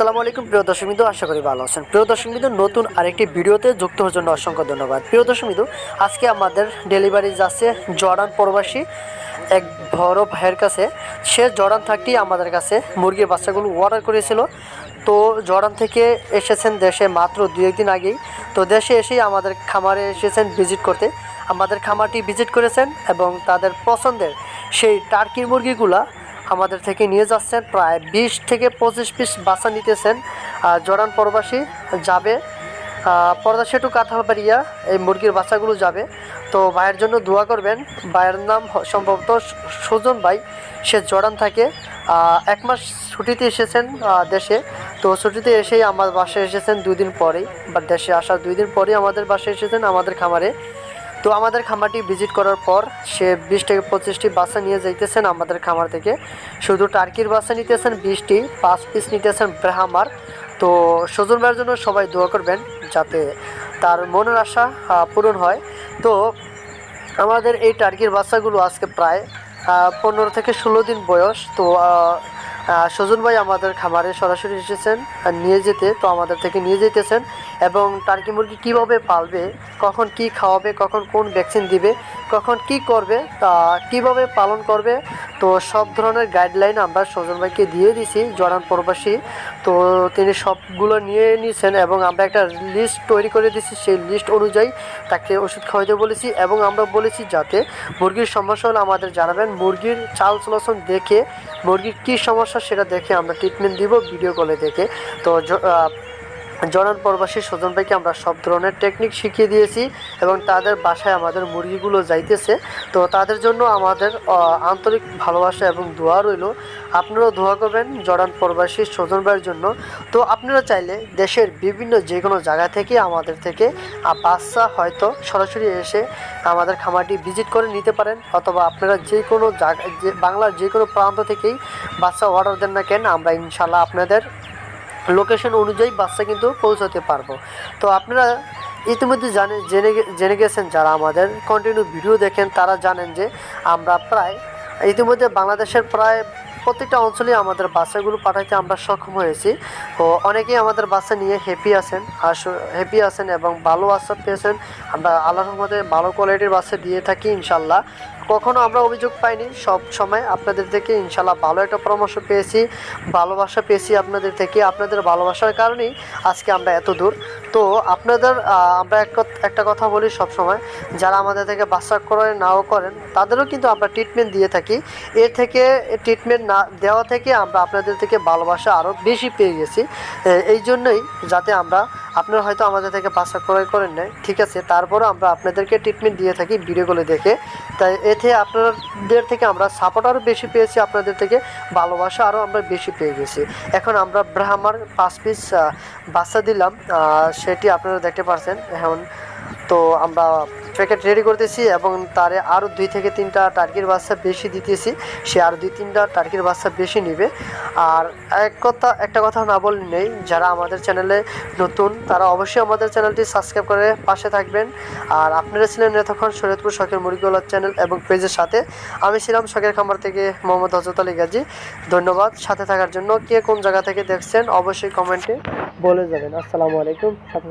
আসসালামু আলাইকুম, প্রিয় দর্শক বিন্দু, আশা করি ভালো আছেন। প্রিয় দর্শক বিন্দু, নতুন আরেকটি ভিডিওতে যুক্ত হওয়ার জন্য অসংখ্য ধন্যবাদ। প্রিয় দর্শক বিন্দু, আজকে আমাদের ডেলিভারি যাচ্ছে জর্ডান প্রবাসী এক বড় ভাইয়ের কাছে। সে জর্ডান থাকতেই আমাদের কাছে মুরগির বাচ্চাগুলো অর্ডার করেছিল। তো জর্ডান থেকে এসেছেন দেশে মাত্র দু একদিন আগেই। তো দেশে এসেই আমাদের খামারে এসেছেন ভিজিট করতে। আমাদের খামারটি ভিজিট করেছেন এবং তাদের পছন্দের সেই টার্কির মুরগিগুলা আমাদের থেকে নিয়ে যাচ্ছেন। প্রায় বিশ থেকে পঁচিশ পিস বাচ্চা নিতেছেন। আর জর্ডান প্রবাসী যাবে। পর্দা সেতু কাঁঠালবাড়িয়া এই মুরগির বাচ্চাগুলো যাবে। তো ভাইয়ের জন্য দোয়া করবেন। ভাইয়ের নাম সম্ভবত সুজন ভাই। সে জর্ডান থাকে। এক মাস ছুটিতে এসেছেন দেশে। তো ছুটিতে এসেই আমার বাসায় এসেছেন দুই দিন পরেই। বা দেশে আসার দুই দিন পরেই আমাদের বাসায় এসেছেন আমাদের খামারে। তো আমাদের খামারটি ভিজিট করার পর সে বিশ থেকে পঁচিশটি বাচ্চা নিয়ে যাইতেছেন আমাদের খামার থেকে। শুধু টার্কির বাচ্চা নিতেছেন বিশটি, পাঁচ পিস নিতেছেন ব্রাহ্মার। তো সজন ভাইয়ের জন্য সবাই দোয়া করবেন যাতে তার মনের আশা পূরণ হয়। তো আমাদের এই টার্কির বাচ্চাগুলো আজকে প্রায় পনেরো থেকে ষোলো দিন বয়স। তো সজন ভাই আমাদের খামারে সরাসরি এসেছেন নিয়ে যেতে, তো আমাদের থেকে নিয়ে যেতেছেন, এবং টার্কি মুরগি কীভাবে পালবে, কখন কি খাওয়াবে, কখন কোন ভ্যাকসিন দিবে, কখন কি করবে, তা কীভাবে পালন করবে, তো সব ধরনের গাইডলাইন আমরা সজন ভাইকে দিয়ে দিছি জরান প্রবাসী। তো তিনি সবগুলো নিয়ে নিয়েছেন এবং আমরা একটা লিস্ট তৈরি করে দিয়েছি সেই লিস্ট অনুযায়ী তাকে ওষুধ খাওয়াতে বলেছি, এবং আমরা বলেছি যাতে মুরগির সমস্যা হলে আমাদের জানাবেন, মুরগির চাল চলাচল দেখে মুরগির কী সমস্যা সেটা দেখে আমরা ট্রিটমেন্ট দিব ভিডিও কলে দেখে। তো জনান প্রবাসী স্বজন ভাইকে আমরা সব ধরনের টেকনিক শিখিয়ে দিয়েছি এবং তাদের বাসায় আমাদের মুরগিগুলো যাইতেছে। তো তাদের জন্য আমাদের আন্তরিক ভালোবাসা এবং দোয়া রইল। আপনারাও দোয়া করবেন জর্ডান প্রবাসী স্বজন ভাইয়ের জন্য। তো আপনারা চাইলে দেশের বিভিন্ন যে কোনো জায়গা থেকে আমাদের থেকে বাচ্চা হয়তো সরাসরি এসে আমাদের খামারটি ভিজিট করে নিতে পারেন। অথবা আপনারা যে কোনো জায়গা বাংলার যে কোনো প্রান্ত থেকেই বাচ্চা অর্ডার দেন না কেন, আমরা ইনশাল্লাহ আপনাদের লোকেশন অনুযায়ী বাচ্চা কিন্তু পৌঁছাতে পারব। তো আপনারা ইতিমধ্যে জানে, জেনে জেনে গেছেন, যারা আমাদের কন্টিনিউ ভিডিও দেখেন, তারা জানেন যে আমরা প্রায়, ইতিমধ্যে বাংলাদেশের প্রায় প্রত্যেকটা অঞ্চলে আমাদের বাচ্চাগুলো পাঠাইতে আমরা সক্ষম হয়েছি। তো অনেকেই আমাদের বাচ্চা নিয়ে হ্যাপি আছেন হ্যাপি আছেন এবং ভালো বাচ্চা পেয়েছেন। আমরা আল্লাহর রহমতে ভালো কোয়ালিটির বাচ্চা দিয়ে থাকি ইনশাল্লাহ কখনো আমরা অভিযোগ পাইনি। সব সময় আপনাদের থেকে ইনশাল্লাহ ভালো একটা পরামর্শ পেয়েছি, ভালোবাসা পেয়েছি আপনাদের থেকে। আপনাদের ভালোবাসার কারণেই আজকে আমরা এত দূর। তো আপনাদের আমরা এক একটা কথা বলি সব সময়, যারা আমাদের থেকে বাচ্চা করে নাও করেন, তাদেরও কিন্তু আমরা ট্রিটমেন্ট দিয়ে থাকি। এর থেকে ট্রিটমেন্ট না, দেওয়া থেকে আমরা আপনাদের থেকে ভালোবাসা আরও বেশি পেয়ে গেছি। এই জন্যই যাতে আমরা আপনারা হয়তো আমাদের থেকে বাচ্চা ক্রয় করেন নাই। ঠিক আছে, তারপরও আমরা আপনাদেরকে ট্রিটমেন্ট দিয়ে থাকি ভিডিওগুলো দেখে। তাই এতে আপনাদের থেকে আমরা সাপোর্ট আরও বেশি পেয়েছি, আপনাদের থেকে ভালোবাসা আরও আমরা বেশি পেয়ে গেছি। এখন আমরা ব্রাহ্মার পাঁচ পিস বাচ্চা দিলাম সেটি আপনারা দেখতে পাচ্ছেন এখন তো আমরা প্যাকেট রেডি করতেছি এবং তারে আরও দুই থেকে তিনটা টার্কির বাচ্চা বেশি দিতেছি। সে আরও দুই তিনটা টার্কির বাচ্চা বেশি নিবে। আর এক কথা, একটা কথা না বললে নেই, যারা আমাদের চ্যানেলে নতুন, তারা অবশ্যই আমাদের চ্যানেলটি সাবস্ক্রাইব করে পাশে থাকবেন। আর আপনারা ছিলেন এতক্ষণ শরীয়তপুর শখের মুরগিওয়ালার চ্যানেল এবং পেজের সাথে। আমি ছিলাম শখের খামার থেকে মোহাম্মদ হজরত আলী গাজী। ধন্যবাদ। সাথে থাকার জন্য কে কোন জায়গা থেকে দেখছেন, অবশ্যই কমেন্টে বলে যাবেন। আসসালামু আলাইকুম। সাথে।